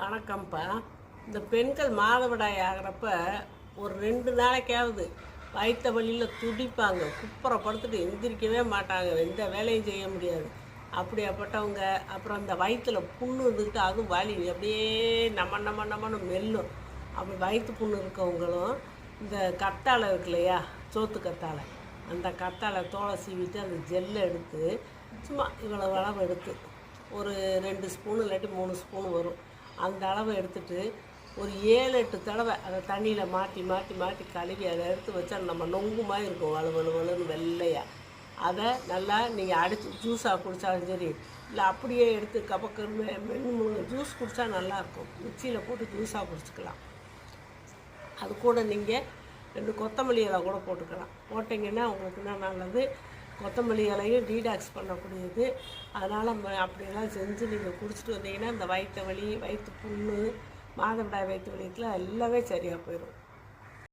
வணக்கம்ப்பா. இந்த பெண்கள் மாதவிடாய் ஆகிறப்ப ஒரு ரெண்டு நாளைக்காவது வயிற்று வலியில் துடிப்பாங்க. குப்புற படுத்துட்டு எந்திரிக்கவே மாட்டாங்க. எந்த வேலையும் செய்ய முடியாது. அப்படியாப்பட்டவங்க அப்புறம் இந்த வயிற்றில் புண்ணு இருந்துக்கிட்டு அதுவும் வலி. அப்படியே நம்ம நம்ம நம்மன்னு மெல்லும். அப்படி வயிற்று புண்ணு இருக்கவங்களும் இந்த கத்தாழை இருக்கு இல்லையா சோத்து கத்தாழை. அந்த கத்தாழை தோலை சீவிட்டு அந்த ஜெல்லை எடுத்து சும்மா இவ்வளோ அளவு எடுத்து ஒரு ரெண்டு ஸ்பூன் இல்லாட்டி மூணு ஸ்பூன் வரும். அந்த அளவு எடுத்துகிட்டு ஒரு ஏழு எட்டு தடவை அதை தண்ணியில் மாற்றி மாற்றி மாற்றி கழுவி அதை எடுத்து வச்சா நம்ம நொங்குமாக இருக்கும். வலு வலு வலுன்னு வெள்ளையாக அதை நல்லா நீங்கள் அடித்து ஜூஸாக குடித்தாலும் சரி இல்லை அப்படியே எடுத்து கப்பக்கு மென்று ஜூஸ் குடித்தா நல்லாயிருக்கும் மிக்சியில் போட்டு ஜூஸாக குடிச்சிக்கலாம். அது கூட நீங்கள் ரெண்டு கொத்தமல்லி இலை கூட போட்டுக்கலாம். போட்டிங்கன்னா உங்களுக்கு என்ன நல்லது? கொத்தமல்லி இலையும் டீடாக்ஸ் பண்ணக்கூடியது. அதனால் அப்படியெல்லாம் செஞ்சு நீங்கள் குடிச்சிட்டு வந்தீங்கன்னா இந்த வயிற்று வலி வயிற்று புண்ணு மாதவிடாய் வயிற்று வலிக்கெலாம் எல்லாமே சரியாக போயிடும்